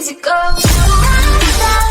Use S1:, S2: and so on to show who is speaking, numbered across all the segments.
S1: easy go.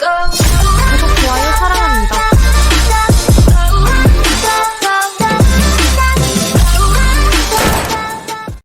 S2: 구독, 좋아요 사랑합니다.